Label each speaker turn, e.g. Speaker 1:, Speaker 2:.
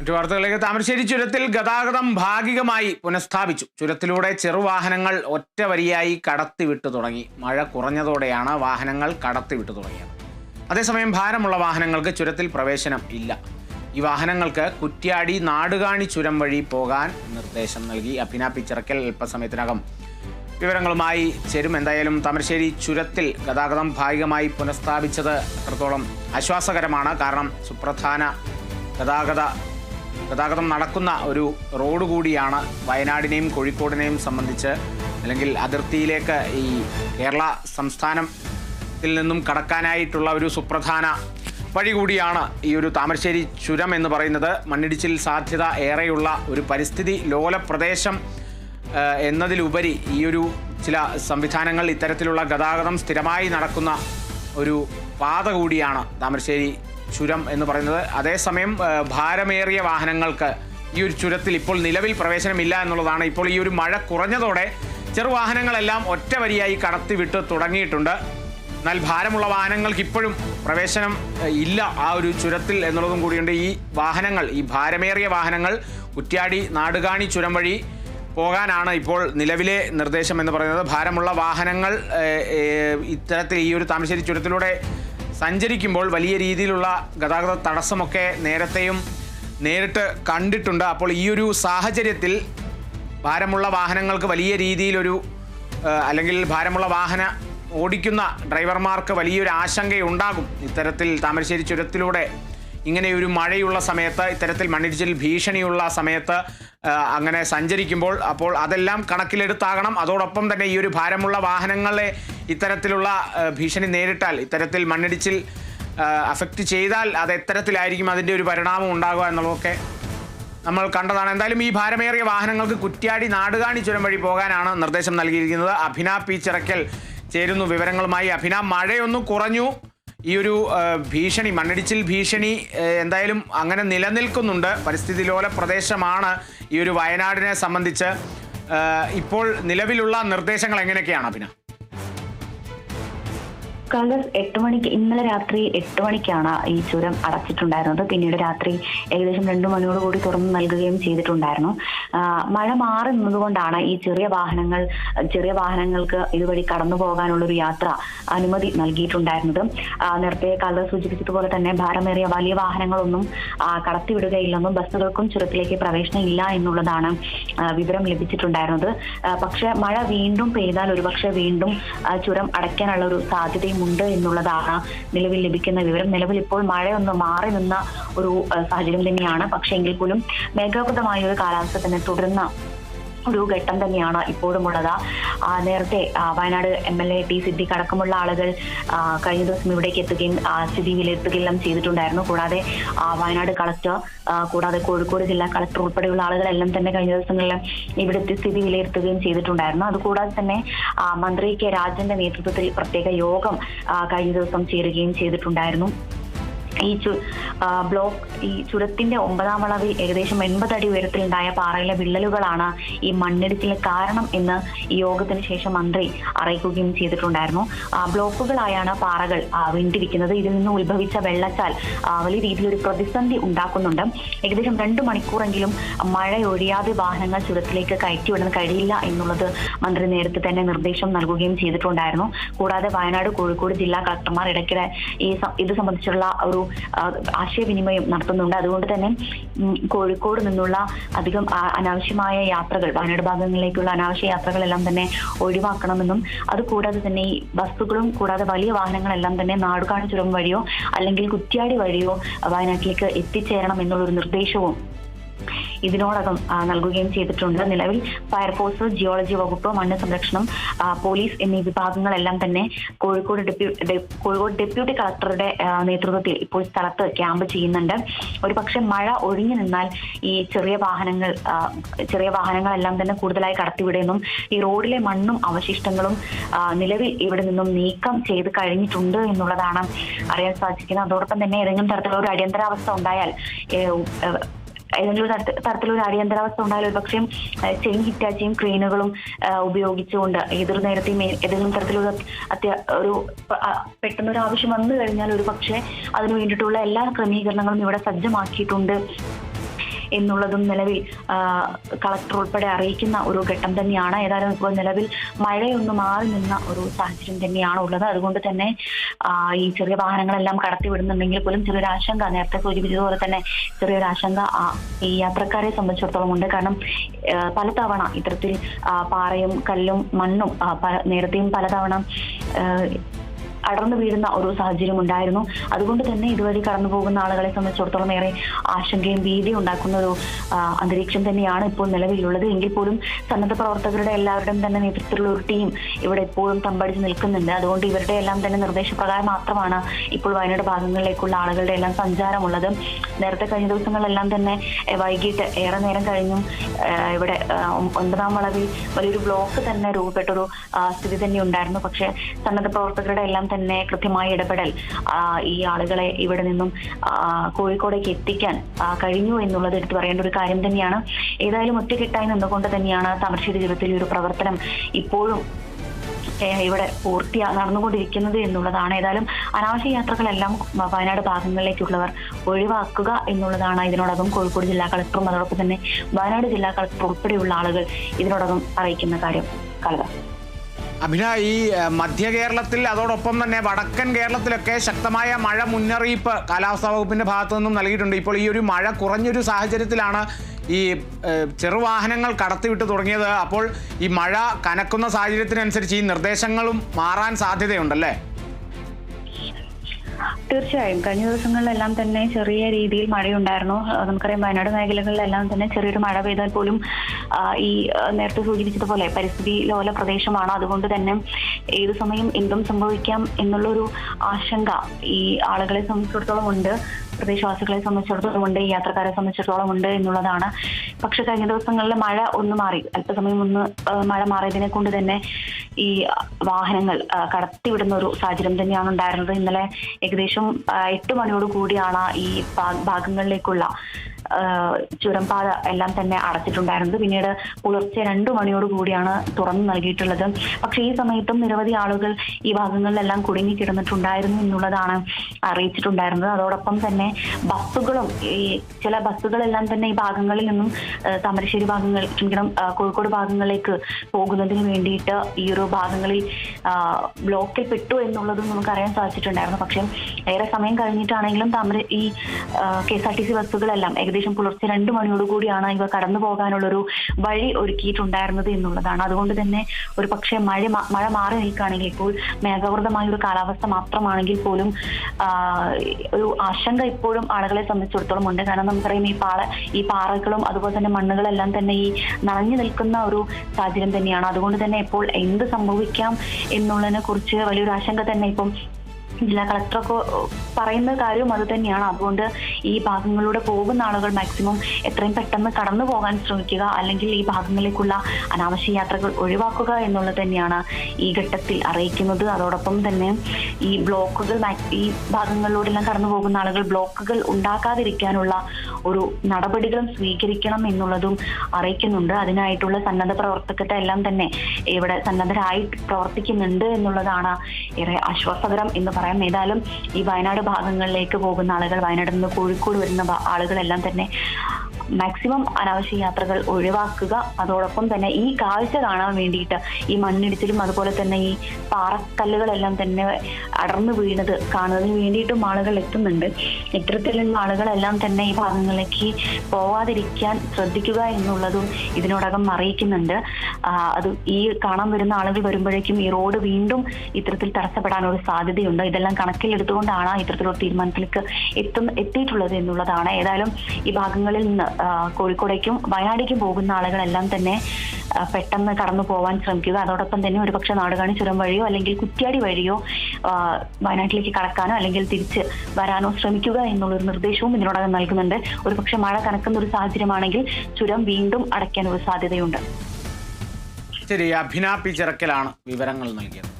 Speaker 1: മറ്റു വാർത്തകളിലേക്ക്. താമരശ്ശേരി ചുരത്തിൽ ഗതാഗതം ഭാഗികമായി പുനഃസ്ഥാപിച്ചു. ചുരത്തിലൂടെ ചെറുവാഹനങ്ങൾ ഒറ്റ വരിയായി കടത്തിവിട്ടു തുടങ്ങി. മഴ കുറഞ്ഞതോടെയാണ് വാഹനങ്ങൾ കടത്തിവിട്ടു തുടങ്ങിയത്. അതേസമയം ഭാരമുള്ള വാഹനങ്ങൾക്ക് ചുരത്തിൽ പ്രവേശനം ഇല്ല. ഈ വാഹനങ്ങൾക്ക് കുറ്റ്യാടി നാടുകാണി ചുരം വഴി പോകാൻ നിർദ്ദേശം നൽകി. അഭിന പിച്ചിറക്കൽ അല്പസമയത്തിനകം. വിവരങ്ങളുമായി ചേരും. എന്തായാലും താമരശ്ശേരി ചുരത്തിൽ ഗതാഗതം ഭാഗികമായി പുനഃസ്ഥാപിച്ചത് അത്രത്തോളം ആശ്വാസകരമാണ്. കാരണം സുപ്രധാന ഗതാഗത ഗതാഗതം നടക്കുന്ന ഒരു റോഡ് കൂടിയാണ് വയനാടിനെയും കോഴിക്കോടിനെയും സംബന്ധിച്ച് അല്ലെങ്കിൽ അതിർത്തിയിലേക്ക് ഈ കേരള സംസ്ഥാനത്തിൽ നിന്നും കടക്കാനായിട്ടുള്ള ഒരു സുപ്രധാന വഴി കൂടിയാണ് ഈ ഒരു താമരശ്ശേരി ചുരം എന്ന് പറയുന്നത്. മണ്ണിടിച്ചിൽ സാധ്യത ഏറെയുള്ള ഒരു പരിസ്ഥിതി ലോല പ്രദേശം എന്നതിലുപരി ഈ ഒരു ചില സംവിധാനങ്ങൾ ഇത്തരത്തിലുള്ള ഗതാഗതം സ്ഥിരമായി നടക്കുന്ന ഒരു പാത കൂടിയാണ് താമരശ്ശേരി ചുരം എന്ന് പറയുന്നത്. അതേസമയം ഭാരമേറിയ വാഹനങ്ങൾക്ക് ഈ ഒരു ചുരത്തിൽ ഇപ്പോൾ നിലവിൽ പ്രവേശനമില്ല എന്നുള്ളതാണ്. ഇപ്പോൾ ഈ ഒരു മഴ കുറഞ്ഞതോടെ ചെറുവാഹനങ്ങളെല്ലാം ഒറ്റ വരിയായി കടത്തിവിട്ട് തുടങ്ങിയിട്ടുണ്ട്. എന്നാൽ ഭാരമുള്ള വാഹനങ്ങൾക്ക് ഇപ്പോഴും പ്രവേശനം ഇല്ല ആ ഒരു ചുരത്തിൽ എന്നുള്ളതും കൂടിയുണ്ട്. ഈ വാഹനങ്ങൾ ഈ ഭാരമേറിയ വാഹനങ്ങൾ കുറ്റ്യാടി നാടുകാണി ചുരം വഴി പോകാനാണ് ഇപ്പോൾ നിലവിലെ നിർദ്ദേശം എന്ന് പറയുന്നത്. ഭാരമുള്ള വാഹനങ്ങൾ ഇത്തരത്തിൽ ഈ ഒരു താമരശ്ശേരി ചുരത്തിലൂടെ സഞ്ചരിക്കുമ്പോൾ വലിയ രീതിയിലുള്ള ഗതാഗത തടസ്സമൊക്കെ നേരത്തെയും നേരിട്ട് കണ്ടിട്ടുണ്ട്. അപ്പോൾ ഈ ഒരു സാഹചര്യത്തിൽ ഭാരമുള്ള വാഹനങ്ങൾക്ക് വലിയ രീതിയിലൊരു അല്ലെങ്കിൽ ഭാരമുള്ള വാഹന ഓടിക്കുന്ന ഡ്രൈവർമാർക്ക് വലിയൊരു ആശങ്കയുണ്ടാകും. ഇത്തരത്തിൽ താമരശ്ശേരി ചുരത്തിലൂടെ ഇങ്ങനെയൊരു മഴയുള്ള സമയത്ത് ഇത്തരത്തിൽ മണ്ണിടിച്ചിൽ ഭീഷണിയുള്ള സമയത്ത് അങ്ങനെ സഞ്ചരിക്കുമ്പോൾ അപ്പോൾ അതെല്ലാം കണക്കിലെടുത്താകണം. അതോടൊപ്പം തന്നെ ഈ ഒരു ഭാരമുള്ള വാഹനങ്ങളെ ഇത്തരത്തിലുള്ള ഭീഷണി നേരിട്ടാൽ ഇത്തരത്തിൽ മണ്ണിടിച്ചിൽ അഫക്റ്റ് ചെയ്താൽ അത് എത്തരത്തിലായിരിക്കും അതിന്റെ ഒരു പരിണാമം ഉണ്ടാകുക എന്നുള്ളതൊക്കെ നമ്മൾ കണ്ടതാണ്. എന്തായാലും ഈ ഭാരമേറിയ വാഹനങ്ങൾക്ക് കുറ്റ്യാടി നാടുകാണി ചുരം വഴി പോകാനാണ് നിർദ്ദേശം നൽകിയിരിക്കുന്നത്. അഭിന പി ചേരുന്നു വിവരങ്ങളുമായി. അഭിന മഴയൊന്നും കുറഞ്ഞു. ഈ ഒരു ഭീഷണി മണ്ണിടിച്ചിൽ ഭീഷണി എന്തായാലും അങ്ങനെ നിലനിൽക്കുന്നുണ്ട്. പരിസ്ഥിതി ലോല പ്രദേശമാണ് ഈ ഒരു വയനാടിനെ സംബന്ധിച്ച്. ഇപ്പോൾ നിലവിലുള്ള നിർദ്ദേശങ്ങൾ എങ്ങനെയൊക്കെയാണ് അഭിന
Speaker 2: കാലസ് എട്ട് മണിക്ക് ഇന്നലെ രാത്രി എട്ട് മണിക്കാണ് ഈ ചുരം അടച്ചിട്ടുണ്ടായിരുന്നത്. പിന്നീട് രാത്രി ഏകദേശം രണ്ടു മണിയോട് കൂടി തുറന്നു നൽകുകയും ചെയ്തിട്ടുണ്ടായിരുന്നു. മഴ മാറി നിന്നതുകൊണ്ടാണ് ഈ ചെറിയ വാഹനങ്ങൾ ചെറിയ വാഹനങ്ങൾക്ക് ഇതുവഴി കടന്നു പോകാനുള്ളൊരു യാത്ര അനുമതി നൽകിയിട്ടുണ്ടായിരുന്നത്. നേരത്തെ കാലത്ത് സൂചിപ്പിച്ചതുപോലെ തന്നെ ഭാരമേറിയ വലിയ വാഹനങ്ങളൊന്നും കടത്തിവിടുകയില്ലെന്നും ബസ്സുകൾക്കും ചുരത്തിലേക്ക് പ്രവേശനം ഇല്ല എന്നുള്ളതാണ് വിവരം ലഭിച്ചിട്ടുണ്ടായിരുന്നത്. പക്ഷെ മഴ വീണ്ടും പെയ്താൽ ഒരുപക്ഷെ വീണ്ടും ചുരം അടയ്ക്കാനുള്ള ഒരു സാധ്യതയും ഉണ്ട് എന്നുള്ളതാണ് നിലവിൽ ലഭിക്കുന്ന വിവരം. നിലവിൽ ഇപ്പോൾ മഴയൊന്ന് മാറി നിന്ന ഒരു സാഹചര്യം തന്നെയാണ്. പക്ഷേ എങ്കിൽ പോലും മേഘാവൃതമായ ഒരു കാലാവസ്ഥ തന്നെ തുടരുന്ന ഒരു ഘട്ടം തന്നെയാണ് ഇപ്പോഴും ഉള്ളത് നേരത്തെ Wayanad M L A T Siddique അടക്കമുള്ള ആളുകൾ കഴിഞ്ഞ ദിവസം ഇവിടേക്ക് എത്തുകയും സ്ഥിതി വിലയിരുത്തുകയെല്ലാം ചെയ്തിട്ടുണ്ടായിരുന്നു. കൂടാതെ വയനാട് കളക്ടർ കൂടാതെ കോഴിക്കോട് ജില്ലാ കളക്ടർ ഉൾപ്പെടെയുള്ള ആളുകളെല്ലാം തന്നെ കഴിഞ്ഞ ദിവസങ്ങളിൽ ഇവിടുത്തെ സ്ഥിതി വിലയിരുത്തുകയും ചെയ്തിട്ടുണ്ടായിരുന്നു. അതുകൂടാതെ തന്നെ മന്ത്രി കെ രാജന്റെ നേതൃത്വത്തിൽ പ്രത്യേക യോഗം കഴിഞ്ഞ ദിവസം ചേരുകയും ചെയ്തിട്ടുണ്ടായിരുന്നു. ഈ ബ്ലോക്ക് ഈ ചുരത്തിന്റെ ഒമ്പതാം വളവിൽ ഏകദേശം എൺപത് അടി ഉയരത്തിലുണ്ടായ പാറയിലെ വിള്ളലുകളാണ് ഈ മണ്ണിടിച്ചിന് കാരണം എന്ന് യോഗത്തിന് ശേഷം മന്ത്രി അറിയിക്കുകയും ചെയ്തിട്ടുണ്ടായിരുന്നു. ബ്ലോക്കുകളായാണ് പാറകൾ വീണ്ടിരിക്കുന്നത്. ഇതിൽ നിന്ന് ഉത്ഭവിച്ച വെള്ളച്ചാൽ വലിയ രീതിയിൽ ഒരു പ്രതിസന്ധി ഉണ്ടാക്കുന്നുണ്ട്. ഏകദേശം രണ്ട് മണിക്കൂറെങ്കിലും മഴ ഒഴിയാതെ വാഹനങ്ങൾ ചുരത്തിലേക്ക് കയറ്റിവിടാൻ കഴിയില്ല എന്നുള്ളത് മന്ത്രി നേരത്തെ തന്നെ നിർദ്ദേശം നൽകുകയും ചെയ്തിട്ടുണ്ടായിരുന്നു. കൂടാതെ വയനാട് കോഴിക്കോട് ജില്ലാ കളക്ടർമാർ ഇടയ്ക്കിടെ ഈ ഇത് സംബന്ധിച്ചുള്ള ഒരു ആശയവിനിമയം നടത്തുന്നുണ്ട്. അതുകൊണ്ട് തന്നെ കോഴിക്കോട് നിന്നുള്ള അധികം അനാവശ്യമായ യാത്രകൾ വയനാട് ഭാഗങ്ങളിലേക്കുള്ള അനാവശ്യ യാത്രകളെല്ലാം തന്നെ ഒഴിവാക്കണമെന്നും അതുകൂടാതെ തന്നെ ഈ ബസ്സുകളും കൂടാതെ വലിയ വാഹനങ്ങളെല്ലാം തന്നെ നാടുകാണി ചുരം വഴിയോ അല്ലെങ്കിൽ കുറ്റ്യാടി വഴിയോ വയനാട്ടിലേക്ക് എത്തിച്ചേരണം എന്നുള്ളൊരു നിർദ്ദേശവും ഇതിനോടകം നൽകുകയും ചെയ്തിട്ടുണ്ട്. നിലവിൽ ഫയർഫോഴ്സ് ജിയോളജി വകുപ്പ് മണ്ണ് സംരക്ഷണം പോലീസ് എന്നീ വിഭാഗങ്ങളെല്ലാം തന്നെ കോഴിക്കോട് കോഴിക്കോട് ഡെപ്യൂട്ടി കളക്ടറുടെ നേതൃത്വത്തിൽ ഇപ്പോൾ സ്ഥലത്ത് ക്യാമ്പ് ചെയ്യുന്നുണ്ട്. ഒരു പക്ഷെ മഴ ഒഴിഞ്ഞു നിന്നാൽ ഈ ചെറിയ വാഹനങ്ങൾ ചെറിയ വാഹനങ്ങളെല്ലാം തന്നെ കൂടുതലായി കടത്തിവിടുമെന്നും ഈ റോഡിലെ മണ്ണും അവശിഷ്ടങ്ങളും നിലവിൽ ഇവിടെ നിന്നും നീക്കം ചെയ്ത് കഴിഞ്ഞിട്ടുണ്ട് എന്നുള്ളതാണ് അറിയാൻ സാധിക്കുന്നത്. അതോടൊപ്പം തന്നെ ഏതെങ്കിലും തരത്തിലുള്ള ഒരു അടിയന്തരാവസ്ഥ ഉണ്ടായാൽ ഏതെങ്കിലും തരത്തിലൊരു അടിയന്തരാവസ്ഥ ഉണ്ടായാൽ ഒരു പക്ഷേ ചെയിൻ ഹിറ്റാച്ചിയും ക്രെയിനുകളും ഉപയോഗിച്ചുകൊണ്ട് ഏതൊരു നേരത്തെയും ഏതെങ്കിലും തരത്തിലൊരു അത്യ ഒരു പെട്ടെന്നൊരു ആവശ്യം വന്നു കഴിഞ്ഞാൽ ഒരു പക്ഷേ അതിനു വേണ്ടിയിട്ടുള്ള എല്ലാ ക്രമീകരണങ്ങളും ഇവിടെ സജ്ജമാക്കിയിട്ടുണ്ട്. എന്നുള്ളതും നിലവിൽ കളക്ടർ ഉൾപ്പെടെ അറിയിക്കുന്ന ഒരു ഘട്ടം തന്നെയാണ്. ഏതായാലും ഇപ്പോൾ നിലവിൽ മഴയൊന്നും മാറി നിന്ന ഒരു സാഹചര്യം തന്നെയാണ് ഉള്ളത്. അതുകൊണ്ട് തന്നെ ഈ ചെറിയ വാഹനങ്ങളെല്ലാം കടത്തിവിടുന്നുണ്ടെങ്കിൽ പോലും ചെറിയൊരു ആശങ്ക നേരത്തെ സൂചിപ്പിച്ചതുപോലെ തന്നെ ചെറിയൊരു ആശങ്ക ഈ യാത്രക്കാരെ സംബന്ധിച്ചിടത്തോളം ഉണ്ട്. കാരണം പലതവണ ഇത്തരത്തിൽ പാറയും കല്ലും മണ്ണും നേരത്തെയും പലതവണ അടർന്നു വീഴുന്ന ഒരു സാഹചര്യം ഉണ്ടായിരുന്നു. അതുകൊണ്ട് തന്നെ ഇതുവഴി കടന്നു പോകുന്ന ആളുകളെ സംബന്ധിച്ചിടത്തോളം ഏറെ ആശങ്കയും ഭീതിയും ഉണ്ടാക്കുന്ന ഒരു അന്തരീക്ഷം തന്നെയാണ് ഇപ്പോൾ നിലവിലുള്ളത്. എങ്കിൽ പോലും സന്നദ്ധ പ്രവർത്തകരുടെ എല്ലാവരുടെയും തന്നെ നേതൃത്വത്തിലുള്ള ഒരു ടീം ഇവിടെ എപ്പോഴും തമ്പടിച്ച് നിൽക്കുന്നുണ്ട്. അതുകൊണ്ട് ഇവരുടെ എല്ലാം തന്നെ നിർദ്ദേശപ്രകാരം മാത്രമാണ് ഇപ്പോൾ വയനാട് ഭാഗങ്ങളിലേക്കുള്ള ആളുകളുടെ എല്ലാം സഞ്ചാരമുള്ളത്. നേരത്തെ കഴിഞ്ഞ ദിവസങ്ങളെല്ലാം തന്നെ വൈകിട്ട് ഏറെ നേരം കഴിഞ്ഞും ഇവിടെ ഒൻപതാം വളവിൽ വലിയൊരു ബ്ലോക്ക് തന്നെ രൂപപ്പെട്ടൊരു സ്ഥിതി തന്നെ ഉണ്ടായിരുന്നു. പക്ഷേ സന്നദ്ധ പ്രവർത്തകരുടെ എല്ലാം തന്നെ കൃത്യമായ ഇടപെടൽ ഈ ആളുകളെ ഇവിടെ നിന്നും കോഴിക്കോടേക്ക് എത്തിക്കാൻ കഴിഞ്ഞു എന്നുള്ളത് എടുത്തു പറയേണ്ട ഒരു കാര്യം തന്നെയാണ്. ഏതായാലും ഒറ്റക്കെട്ടായി നിന്നുകൊണ്ട് തന്നെയാണ് താമരശ്ശേരി ജീവിതത്തിൽ ഒരു പ്രവർത്തനം ഇപ്പോഴും ഇവിടെ പൂർത്തിയാ നടന്നുകൊണ്ടിരിക്കുന്നത് എന്നുള്ളതാണ്. ഏതായാലും അനാവശ്യ യാത്രകളെല്ലാം വയനാട് ഭാഗങ്ങളിലേക്കുള്ളവർ ഒഴിവാക്കുക എന്നുള്ളതാണ് ഇതിനോടകം കോഴിക്കോട് ജില്ലാ കളക്ടറും അതോടൊപ്പം തന്നെ വയനാട് ജില്ലാ കളക്ടർ ഉൾപ്പെടെയുള്ള ആളുകൾ ഇതിനോടകം അറിയിക്കുന്ന കാര്യം. കലക.
Speaker 1: അഭിന ഈ മധ്യ കേരളത്തിൽ അതോടൊപ്പം തന്നെ വടക്കൻ കേരളത്തിലൊക്കെ ശക്തമായ മഴ മുന്നറിയിപ്പ് കാലാവസ്ഥാ വകുപ്പിന്റെ ഭാഗത്തു നിന്നും നൽകിയിട്ടുണ്ട്. ഇപ്പോൾ ഈ ഒരു മഴ കുറഞ്ഞൊരു സാഹചര്യത്തിലാണ് ഈ ചെറുവാഹനങ്ങൾ കടത്തിവിട്ട് തുടങ്ങിയത്. അപ്പോൾ ഈ മഴ കനക്കുന്ന സാഹചര്യത്തിനനുസരിച്ച് ഈ നിർദ്ദേശങ്ങളും മാറാൻ സാധ്യതയുണ്ടല്ലേ?
Speaker 2: തീർച്ചയായും. കഴിഞ്ഞ ദിവസങ്ങളിലെല്ലാം തന്നെ ചെറിയ രീതിയിൽ മഴയുണ്ടായിരുന്നു. നമുക്കറിയാം വയനാട് മേഖലകളിലെല്ലാം തന്നെ ചെറിയൊരു മഴ പെയ്താൽ പോലും ഈ നേരത്തെ സൂചിപ്പിച്ചതുപോലെ പരിസ്ഥിതി ലോല പ്രദേശമാണ്. അതുകൊണ്ട് തന്നെ ഏതു സമയം എന്തും സംഭവിക്കാം എന്നുള്ളൊരു ആശങ്ക ഈ ആളുകളെ സംബന്ധിച്ചിടത്തോളം ഉണ്ട്. പ്രദേശവാസികളെ സംബന്ധിച്ചിടത്തോളം ഉണ്ട്. ഈ യാത്രക്കാരെ സംബന്ധിച്ചിടത്തോളം ഉണ്ട് എന്നുള്ളതാണ്. പക്ഷെ കഴിഞ്ഞ ദിവസങ്ങളിൽ മഴ ഒന്ന് മാറി. അല്പസമയം ഒന്ന് മഴ മാറിയതിനെ കൊണ്ട് തന്നെ ഈ വാഹനങ്ങൾ കടത്തിവിടുന്ന ഒരു സാഹചര്യം തന്നെയാണ് ഉണ്ടായിരുന്നത്. ഇന്നലെ ഏകദേശം എട്ട് മണിയോട് കൂടിയാണ് ഈ ഭാഗങ്ങളിലേക്കുള്ള ചുരംപാത എല്ലാം തന്നെ അടച്ചിട്ടുണ്ടായിരുന്നത്. പിന്നീട് പുലർച്ചെ രണ്ടു മണിയോട് കൂടിയാണ് തുറന്നു നൽകിയിട്ടുള്ളത്. പക്ഷേ ഈ സമയത്തും നിരവധി ആളുകൾ ഈ ഭാഗങ്ങളിലെല്ലാം കുടുങ്ങി കിടന്നിട്ടുണ്ടായിരുന്നു എന്നുള്ളതാണ് അറിയിച്ചിട്ടുണ്ടായിരുന്നത്. അതോടൊപ്പം തന്നെ ബസ്സുകളും ഈ ചില ബസ്സുകളെല്ലാം തന്നെ ഈ ഭാഗങ്ങളിൽ നിന്നും താമരശ്ശേരി ഭാഗങ്ങൾ ക്ഷമിക്കണം കോഴിക്കോട് ഭാഗങ്ങളിലേക്ക് പോകുന്നതിന് വേണ്ടിയിട്ട് ഈ ഒരു ഭാഗങ്ങളിൽ ബ്ലോക്കിൽ പെട്ടു എന്നുള്ളതും നമുക്ക് അറിയാൻ സാധിച്ചിട്ടുണ്ടായിരുന്നു. പക്ഷേ ഏറെ സമയം കഴിഞ്ഞിട്ടാണെങ്കിലും താമര ഈ K S R T C ബസ്സുകളെല്ലാം ഏകദേശം പുലർച്ചെ രണ്ട് മണിയോടുകൂടിയാണ് ഇവ കടന്നു പോകാനുള്ളൊരു വഴി ഒരുക്കിയിട്ടുണ്ടായിരുന്നത് എന്നുള്ളതാണ്. അതുകൊണ്ട് തന്നെ ഒരു പക്ഷേ മഴ മഴ മാറി നിൽക്കുകയാണെങ്കിൽ ഇപ്പോൾ മേഘാവൃതമായ ഒരു കാലാവസ്ഥ മാത്രമാണെങ്കിൽ പോലും ഒരു ആശങ്ക ഇപ്പോഴും ആളുകളെ സംബന്ധിച്ചിടത്തോളം ഉണ്ട്. കാരണം നമുക്കറിയാം ഈ പാറ ഈ പാറകളും അതുപോലെ തന്നെ മണ്ണുകളെല്ലാം തന്നെ ഈ നനഞ്ഞു നിൽക്കുന്ന ഒരു സാഹചര്യം തന്നെയാണ്. അതുകൊണ്ട് തന്നെ ഇപ്പോൾ എന്ത് സംഭവിക്കാം എന്നുള്ളതിനെ കുറിച്ച് വലിയൊരു ആശങ്ക തന്നെ ഇപ്പം ജില്ലാ കളക്ടറൊക്കെ പറയുന്ന കാര്യവും അത് തന്നെയാണ്. അതുകൊണ്ട് ഈ ഭാഗങ്ങളിലൂടെ പോകുന്ന ആളുകൾ മാക്സിമം എത്രയും പെട്ടെന്ന് കടന്നു പോകാൻ ശ്രമിക്കുക അല്ലെങ്കിൽ ഈ ഭാഗങ്ങളിലേക്കുള്ള അനാവശ്യ യാത്രകൾ ഒഴിവാക്കുക എന്നുള്ളത് തന്നെയാണ് ഈ ഘട്ടത്തിൽ അറിയിക്കുന്നത്. അതോടൊപ്പം തന്നെ ഈ ബ്ലോക്കുകൾ ഈ ഭാഗങ്ങളിലൂടെല്ലാം കടന്നു പോകുന്ന ആളുകൾ ബ്ലോക്കുകൾ ഉണ്ടാക്കാതിരിക്കാനുള്ള ഒരു നടപടികളും സ്വീകരിക്കണം എന്നുള്ളതും അറിയിക്കുന്നുണ്ട്. അതിനായിട്ടുള്ള സന്നദ്ധ പ്രവർത്തകരുടെ എല്ലാം തന്നെ ഇവിടെ സന്നദ്ധരായി പ്രവർത്തിക്കുന്നുണ്ട് എന്നുള്ളതാണ് ഏറെ ആശ്വാസകരം എന്ന് പറയാം ഏതായാലും ഈ വയനാട് ഭാഗങ്ങളിലേക്ക് പോകുന്ന ആളുകൾ വയനാട് നിന്ന് കോഴിക്കോട് വരുന്ന ആളുകളെല്ലാം തന്നെ മാക്സിമം അനാവശ്യ യാത്രകൾ ഒഴിവാക്കുക. അതോടൊപ്പം തന്നെ ഈ കാഴ്ച കാണാൻ വേണ്ടിയിട്ട് ഈ മണ്ണിടിച്ചിലും അതുപോലെ തന്നെ ഈ പാറക്കല്ലുകളെല്ലാം തന്നെ അടർന്നു വീണത് കാണുന്നതിന് വേണ്ടിയിട്ടും ആളുകൾ എത്തുന്നുണ്ട്. ഇത്തരത്തിലുള്ള ആളുകളെല്ലാം തന്നെ ഈ ഭാഗങ്ങളിലേക്ക് പോവാതിരിക്കാൻ ശ്രദ്ധിക്കുക എന്നുള്ളതും ഇതിനോടകം അറിയിക്കുന്നുണ്ട്. അത് ഈ കാണാൻ വരുന്ന ആളുകൾ വരുമ്പോഴേക്കും ഈ റോഡ് വീണ്ടും ഇത്തരത്തിൽ തടസ്സപ്പെടാനുള്ള സാധ്യതയുണ്ട്. ഇതെല്ലാം കണക്കിലെടുത്തുകൊണ്ടാണ് ഇത്തരത്തിലുള്ള തീരുമാനത്തിലേക്ക് എത്തുന്ന എത്തിയിട്ടുള്ളത് എന്നുള്ളതാണ്. ഏതായാലും ഈ ഭാഗങ്ങളിൽ നിന്ന് കോഴിക്കോടേക്കും വയനാടേക്കും പോകുന്ന ആളുകളെല്ലാം തന്നെ പെട്ടെന്ന് കടന്നു പോകാൻ ശ്രമിക്കുക. അതോടൊപ്പം തന്നെ ഒരുപക്ഷെ നാടുകാണി ചുരം വഴിയോ അല്ലെങ്കിൽ കുറ്റ്യാടി വഴിയോ വയനാട്ടിലേക്ക് കടക്കാനോ അല്ലെങ്കിൽ തിരിച്ച് വരാനോ ശ്രമിക്കുക എന്നുള്ളൊരു നിർദ്ദേശവും ഇതിനോടകം നൽകുന്നുണ്ട്. ഒരുപക്ഷെ മഴ കനക്കുന്ന ഒരു സാഹചര്യമാണെങ്കിൽ ചുരം വീണ്ടും അടയ്ക്കാൻ ഒരു സാധ്യതയുണ്ട്.
Speaker 1: ശരി അഭിന ചിറക്കലാണ് വിവരങ്ങൾ നൽകിയത്.